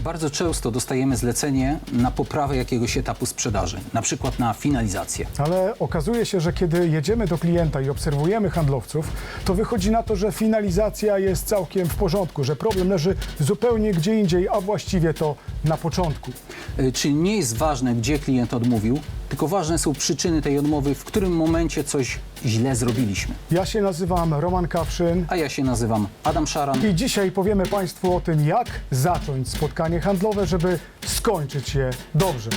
Bardzo często dostajemy zlecenie na poprawę jakiegoś etapu sprzedaży, na przykład na finalizację. Ale okazuje się, że kiedy jedziemy do klienta i obserwujemy handlowców, to wychodzi na to, że finalizacja jest całkiem w porządku, że problem leży zupełnie gdzie indziej, a właściwie to na początku. Y, Czyli nie jest ważne, gdzie klient odmówił, tylko ważne są przyczyny tej odmowy, w którym momencie coś źle zrobiliśmy. Ja się nazywam Roman Kawszyn A ja się nazywam Adam Szaran. i dzisiaj powiemy Państwu o tym, jak zacząć spotkanie handlowe, żeby skończyć je dobrze.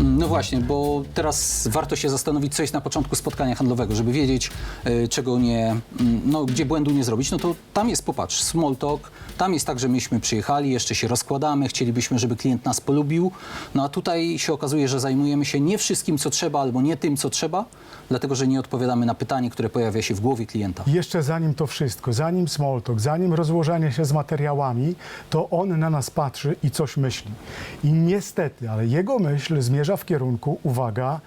No właśnie, bo teraz warto się zastanowić, co jest na początku spotkania handlowego, żeby wiedzieć, y, czego nie, mm, no, gdzie błędu nie zrobić. No to tam jest, popatrz, small talk, tam jest tak, że myśmy przyjechali, jeszcze się rozkładamy, chcielibyśmy, żeby klient nas polubił. No a tutaj się okazuje, że zajmujemy się nie wszystkim, co trzeba, albo nie tym, co trzeba, dlatego że nie odpowiadamy na pytanie, które pojawia się w głowie klienta. Jeszcze zanim to wszystko, zanim small talk, zanim rozłożenie się z materiałami, to on na nas patrzy i coś myśli. I niestety, ale jego myśl zmierza w kierunku, uwaga,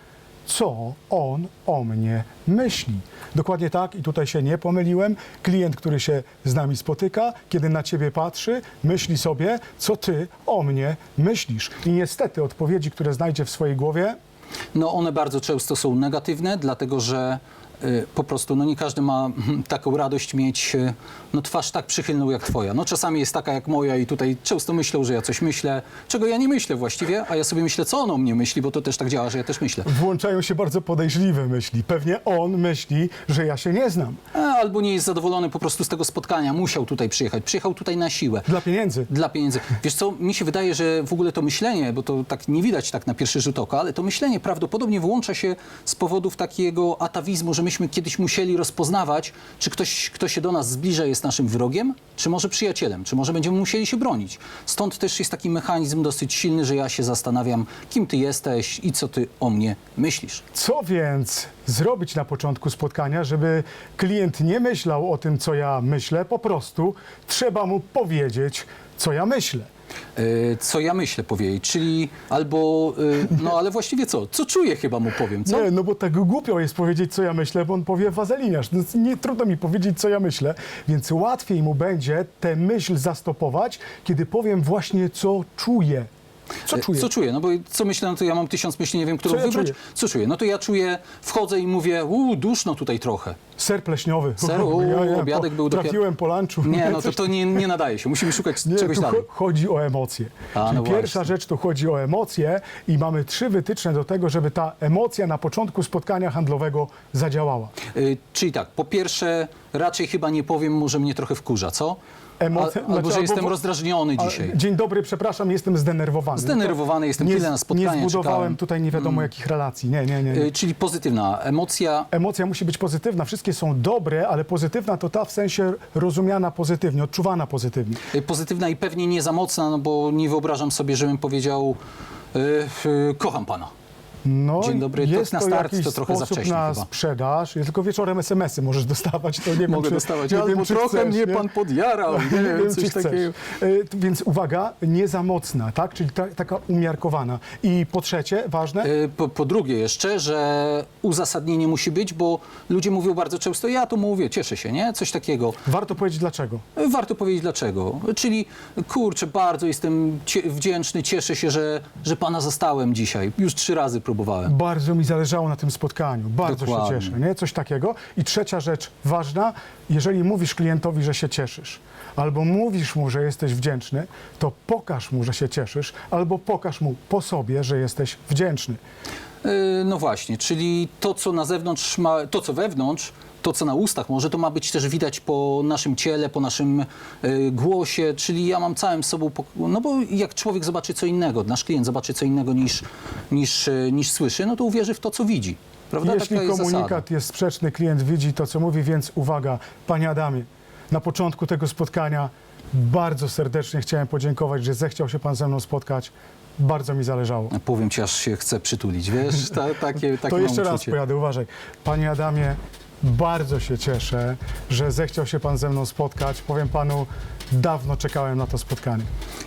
co on o mnie myśli. Dokładnie tak, i tutaj się nie pomyliłem. Klient, który się z nami spotyka, kiedy na ciebie patrzy, myśli sobie, co ty o mnie myślisz. I niestety odpowiedzi, które znajdzie w swojej głowie, No one bardzo często są negatywne, dlatego że po prostu no nie każdy ma taką radość mieć y, no, twarz tak przychylną jak twoja. No czasami jest taka jak moja i tutaj często myślą, że ja coś myślę, czego ja nie myślę właściwie, a ja sobie myślę, co on o mnie myśli, bo to też tak działa, że ja też myślę. włączają się bardzo podejrzliwe myśli. Pewnie on myśli, że ja się nie znam. A, albo nie jest zadowolony po prostu z tego spotkania, musiał tutaj przyjechać, przyjechał tutaj na siłę. Dla pieniędzy. Dla pieniędzy. Wiesz co, mi się wydaje, że w ogóle to myślenie, bo to tak nie widać tak na pierwszy rzut oka, ale to myślenie prawdopodobnie wyłącza się z powodów takiego atawizmu, że myśmy kiedyś musieli rozpoznawać, czy ktoś, kto się do nas zbliża, jest naszym wrogiem, czy może przyjacielem, czy może będziemy musieli się bronić. Stąd też jest taki mechanizm dosyć silny, że ja się zastanawiam, kim ty jesteś i co ty o mnie myślisz. Co więc zrobić na początku spotkania, żeby klient nie myślał o tym, co ja myślę? Po prostu trzeba mu powiedzieć, co ja myślę. E, Co ja myślę powiedzieć, czyli albo, e, no ale właściwie co? Co czuję chyba mu powiem, co? Nie, no bo tak głupio jest powiedzieć, co ja myślę, bo on powie wazeliniarz. No, nie trudno mi powiedzieć, co ja myślę, więc łatwiej mu będzie tę myśl zastopować, kiedy powiem właśnie, co czuję. Co E, czuję? Co czuję? No bo co myślę, no to ja mam tysiąc myśli, nie wiem, którą Co ja wybrać. czuję? Co czuję? No to ja czuję, wchodzę i mówię, uuu, duszno tutaj trochę. Ser pleśniowy. Ser? Uuu, obiadek był dopiero- Trafiłem po lunchu. Nie, no to to nie, nie nadaje się, musimy szukać Nie, czegoś tu dalej. cho- chodzi o emocje. A, Czyli no pierwsza właśnie. rzecz to chodzi o emocje i mamy trzy wytyczne do tego, żeby ta emocja na początku spotkania handlowego zadziałała. Y, czyli tak, po pierwsze, raczej chyba nie powiem mu, że mnie trochę wkurza, co? Emocje- Al, albo, znaczy, że albo jestem w- rozdrażniony A, dzisiaj. Dzień dobry, przepraszam, jestem zdenerwowany. Zdenerwowany jestem, nie, tyle na spotkania Nie zbudowałem czekałem. Mm. tutaj nie wiadomo jakich relacji. Nie, nie, nie. nie. Y, czyli pozytywna emocja, Emocja musi być pozytywna. Wszystkie są dobre, ale pozytywna to ta w sensie rozumiana pozytywnie, odczuwana pozytywnie. y, pozytywna i pewnie nie za mocna, no bo nie wyobrażam sobie, żebym powiedział, y, kocham pana. No, Dzień dobry, to jest na start jakiś to trochę za sposób wcześnie na chyba. sprzedaż. Jest tylko wieczorem SMS-y możesz dostawać. To nie wiem, Mogę czy, dostawać, nie albo wiem, czy trochę chcesz, mnie nie? pan podjarał, nie, wiem, coś chcesz. takiego. Y, t- Więc uwaga, nie za mocna, tak? Czyli ta, taka umiarkowana. I po trzecie, ważne, Y, Po, po drugie jeszcze, że uzasadnienie musi być, bo ludzie mówią bardzo często, ja to mówię, cieszę się, nie? Coś takiego. warto powiedzieć dlaczego. Y, Warto powiedzieć dlaczego. Czyli, kurczę, bardzo jestem cie- wdzięczny, cieszę się, że, że pana zastałem dzisiaj. Już trzy razy próbowałem. Bardzo mi zależało na tym spotkaniu. Bardzo Dokładnie. się cieszę, nie? Coś takiego. I trzecia rzecz ważna, jeżeli mówisz klientowi, że się cieszysz, albo mówisz mu, że jesteś wdzięczny, to pokaż mu, że się cieszysz, albo pokaż mu po sobie, że jesteś wdzięczny. Y, No właśnie, czyli to, co na zewnątrz ma, to, co wewnątrz, to, co na ustach może, to ma być też widać po naszym ciele, po naszym y, głosie, czyli ja mam całym sobą, no bo jak człowiek zobaczy co innego, nasz klient zobaczy co innego niż, niż, y, niż słyszy, no to uwierzy w to, co widzi. Prawda? Jeśli Taka jest komunikat zasada. jest sprzeczny, klient widzi to, co mówi, więc uwaga, panie Adamie, na początku tego spotkania bardzo serdecznie chciałem podziękować, że zechciał się pan ze mną spotkać. bardzo mi zależało. Powiem ci, aż się chce przytulić, wiesz? Ta, takie, takie To jeszcze raz pojadę, uważaj. Panie Adamie, bardzo się cieszę, że zechciał się pan ze mną spotkać. Powiem panu, dawno czekałem na to spotkanie.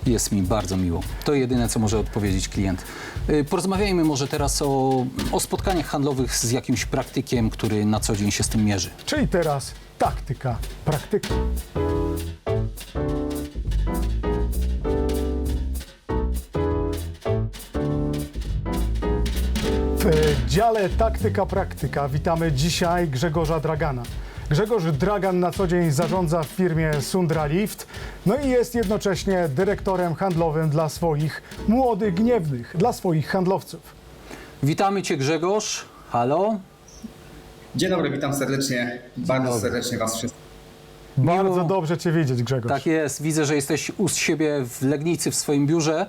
Jest mi bardzo miło. To jedyne, co może odpowiedzieć klient. Y, Porozmawiajmy może teraz o, o spotkaniach handlowych z jakimś praktykiem, który na co dzień się z tym mierzy. Czyli teraz taktyka, praktyka. W dziale taktyka, praktyka witamy dzisiaj Grzegorza Dragana. Grzegorz Dragan na co dzień zarządza w firmie Sundra Lift, no i jest jednocześnie dyrektorem handlowym dla swoich młodych gniewnych, dla swoich handlowców. Witamy cię Grzegorz. Halo. Dzień dobry, witam serdecznie. Bardzo serdecznie Was wszystkich. Bardzo dobrze Cię widzieć, Grzegorz. Tak jest, widzę, że jesteś u siebie w Legnicy, w swoim biurze.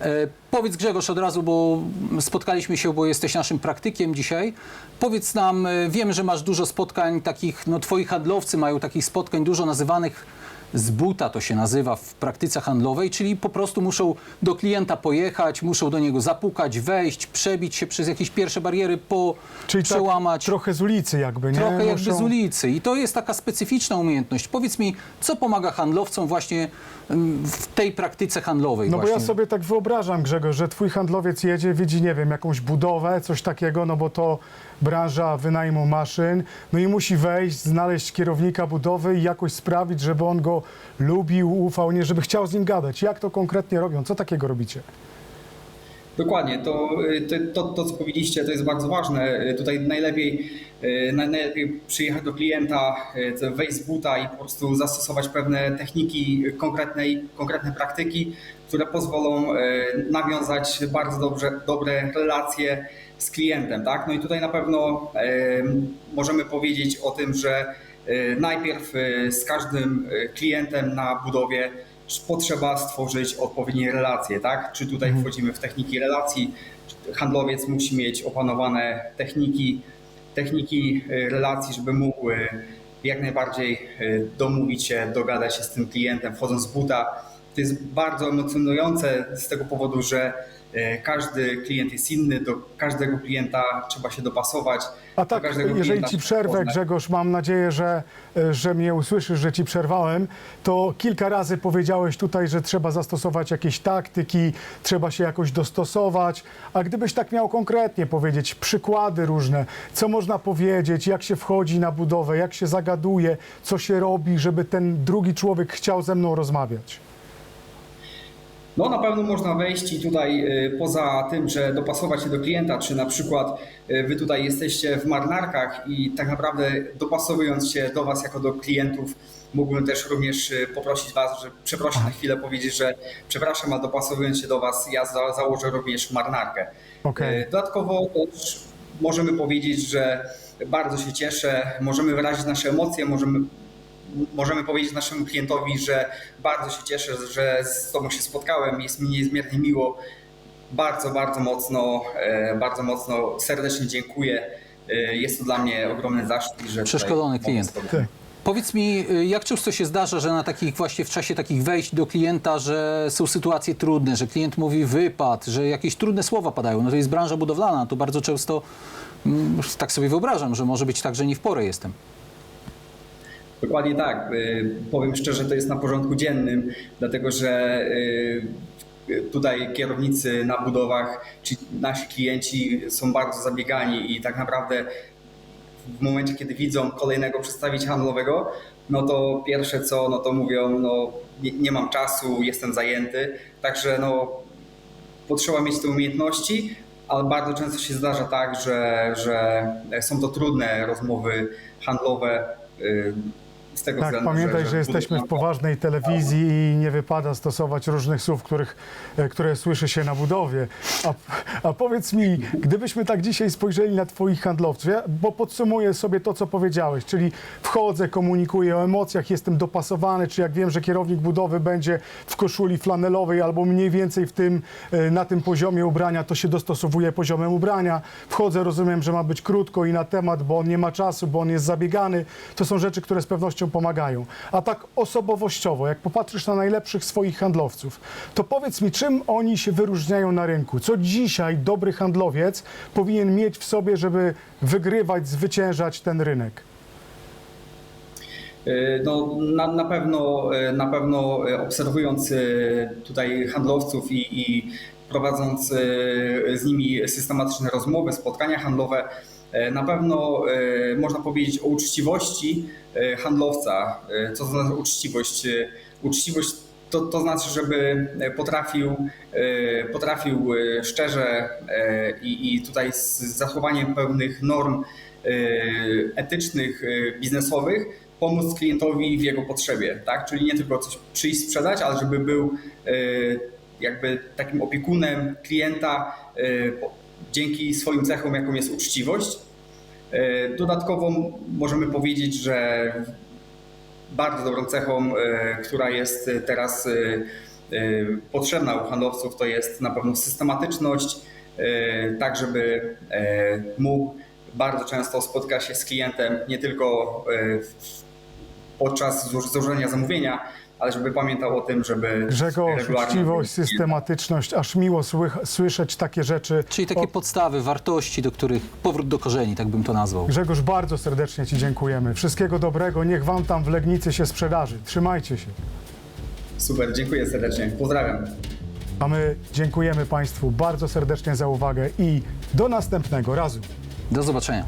E, powiedz Grzegorz od razu, bo spotkaliśmy się, bo jesteś naszym praktykiem dzisiaj. Powiedz nam, e, wiem, że masz dużo spotkań takich, no twoi handlowcy mają takich spotkań dużo nazywanych z buta to się nazywa w praktyce handlowej, czyli po prostu muszą do klienta pojechać, muszą do niego zapukać, wejść, przebić się przez jakieś pierwsze bariery, po, Czyli tak przełamać. trochę z ulicy jakby, nie? Trochę jakby Muszą- z ulicy. I to jest taka specyficzna umiejętność. Powiedz mi, co pomaga handlowcom właśnie mm, w tej praktyce handlowej? No bo właśnie? ja sobie tak wyobrażam, Grzegorz, że twój handlowiec jedzie, widzi, nie wiem, jakąś budowę, coś takiego, no bo to branża wynajmu maszyn, no i musi wejść, znaleźć kierownika budowy i jakoś sprawić, żeby on go lubił, ufał, nie, żeby chciał z nim gadać. Jak to konkretnie robią? Co takiego robicie? Dokładnie, to, to, to, to co powiedzieliście, to jest bardzo ważne. Tutaj najlepiej, naj- najlepiej przyjechać do klienta, to wejść z buta i po prostu zastosować pewne techniki, konkretnej, konkretne praktyki, które pozwolą y, nawiązać bardzo dobrze, dobre relacje z klientem. Tak? No i tutaj na pewno y, możemy powiedzieć o tym, że y, najpierw z każdym klientem na budowie potrzeba stworzyć odpowiednie relacje, tak? Czy tutaj wchodzimy w techniki relacji, handlowiec musi mieć opanowane techniki, techniki relacji, żeby mógł jak najbardziej domówić się, dogadać się z tym klientem, wchodząc z buta. To jest bardzo emocjonujące z tego powodu, że y, każdy klient jest inny, do każdego klienta trzeba się dopasować. A do tak, każdego jeżeli ci przerwę, poznać. Grzegorz, mam nadzieję, że, e, że mnie usłyszysz, że ci przerwałem, to kilka razy powiedziałeś tutaj, że trzeba zastosować jakieś taktyki, trzeba się jakoś dostosować, a gdybyś tak miał konkretnie powiedzieć, przykłady różne, co można powiedzieć, jak się wchodzi na budowę, jak się zagaduje, co się robi, żeby ten drugi człowiek chciał ze mną rozmawiać. No na pewno można wejść i tutaj y, poza tym, że dopasować się do klienta, czy na przykład y, wy tutaj jesteście w marynarkach i tak naprawdę dopasowując się do was jako do klientów, mógłbym też również y, poprosić was, że przepraszam na chwilę powiedzieć, że przepraszam, a dopasowując się do was, ja za, założę również marynarkę. Okej. Y, Dodatkowo też możemy powiedzieć, że bardzo się cieszę, możemy wyrazić nasze emocje, możemy możemy powiedzieć naszemu klientowi, że bardzo się cieszę, że z Tobą się spotkałem, jest mi niezmiernie miło. Bardzo, bardzo mocno, e, bardzo mocno serdecznie dziękuję. E, Jest to dla mnie ogromny zaszczyt. że Przeszkolony klient. Ty. Powiedz mi, y, jak często się zdarza, że na takich właśnie w czasie takich wejść do klienta, że są sytuacje trudne, że klient mówi wypad, że jakieś trudne słowa padają. No to jest branża budowlana, to bardzo często mm, tak sobie wyobrażam, że może być tak, że nie w porę jestem. Dokładnie tak. Y, Powiem szczerze, to jest na porządku dziennym, dlatego że y, tutaj kierownicy na budowach, czy nasi klienci są bardzo zabiegani i tak naprawdę w momencie, kiedy widzą kolejnego przedstawiciela handlowego, no to pierwsze co, no to mówią, no nie, nie mam czasu, jestem zajęty, także no potrzeba mieć te umiejętności, ale bardzo często się zdarza tak, że, że są to trudne rozmowy handlowe. Z tego Tak, względu, pamiętaj, że, jesteśmy w poważnej telewizji i nie wypada stosować różnych słów, których, e, które słyszy się na budowie. A, a powiedz mi, gdybyśmy tak dzisiaj spojrzeli na Twoich handlowców, ja, bo podsumuję sobie to, co powiedziałeś, czyli wchodzę, komunikuję o emocjach, jestem dopasowany, czy jak wiem, że kierownik budowy będzie w koszuli flanelowej albo mniej więcej w tym, e, na tym poziomie ubrania, to się dostosowuje poziomem ubrania. Wchodzę, rozumiem, że ma być krótko i na temat, bo on nie ma czasu, bo on jest zabiegany. To są rzeczy, które z pewnością pomagają. A tak osobowościowo, jak popatrzysz na najlepszych swoich handlowców, to powiedz mi, czym oni się wyróżniają na rynku? Co dzisiaj dobry handlowiec powinien mieć w sobie, żeby wygrywać, zwyciężać ten rynek? E, No, na, na, pewno, e, na pewno e, obserwując tutaj handlowców i, i prowadząc z nimi systematyczne rozmowy, spotkania handlowe, na pewno e, można powiedzieć o uczciwości e, handlowca. E, Co to znaczy uczciwość? E, Uczciwość to, to znaczy, żeby potrafił, e, potrafił e, szczerze e, i, i tutaj z zachowaniem pewnych norm e, etycznych, e, biznesowych pomóc klientowi w jego potrzebie, tak? Czyli nie tylko coś przyjść sprzedać, ale żeby był e, jakby takim opiekunem klienta e, dzięki swoim cechom, jaką jest uczciwość. E, Dodatkowo możemy powiedzieć, że bardzo dobrą cechą, e, która jest teraz e, potrzebna u handlowców, to jest na pewno systematyczność, tak żeby mógł bardzo często spotkać się z klientem nie tylko podczas zło- złożenia zamówienia, ale żeby pamiętał o tym, żeby Grzegorz, uczciwość, systematyczność, aż miło słych- słyszeć takie rzeczy. Czyli takie O- podstawy, wartości, do których powrót do korzeni, tak bym to nazwał. Grzegorz, bardzo serdecznie Ci dziękujemy. Wszystkiego dobrego, niech Wam tam w Legnicy się sprzedaży. Trzymajcie się. Super, dziękuję serdecznie. Pozdrawiam. A my dziękujemy Państwu bardzo serdecznie za uwagę i do następnego razu. Do zobaczenia.